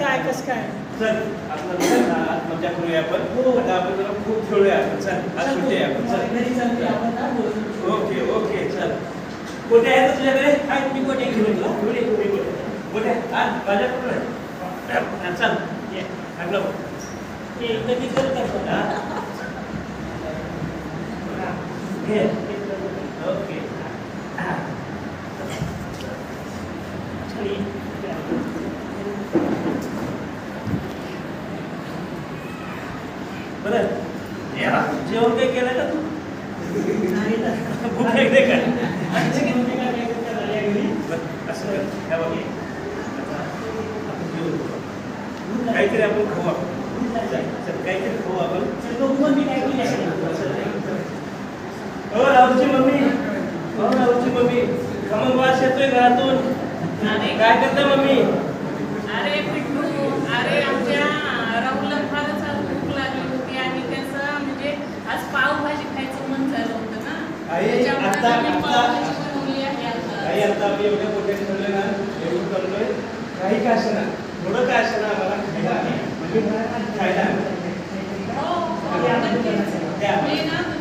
काय कस काय? चल आपलं मजा करूया आपण. आता आपण जरा खूप खेळूया आपण. चल आज सुट्टी आपण. चल. आपण ओके ओके चल. कुठे आहे तुझ्याकडे? काय मी कुठे घेऊन येतो कुठे कुठे कुठे कुठे हा माझ्या कुठे आहे? हा, चल. ये लागलं कधी करतो हा? घे. ओके. बरं. या, जेवण काही केलं का तू? भूक असं. हे. आपण जेवू. काहीतरी आपण खाऊ आपण. चल, काहीतरी खाऊ आपण. हो राहुलची मम्मी. हो राहुलची मम्मी. खमंग वास येतोय घरातून. काय करता मम्मी? आता- आम्ही आता- पावभाजी बनवली आहे काही आता. आता आम्ही एवढ्या मोठ्या ठरले ना एवढं करतोय काही का असेना थोडं काय असेना आम्हाला खायला म्हणजे खायला हो, हो, नक्कीच.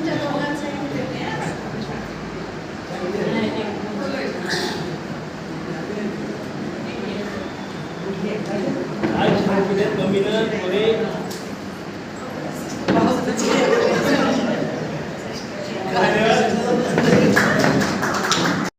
मी ना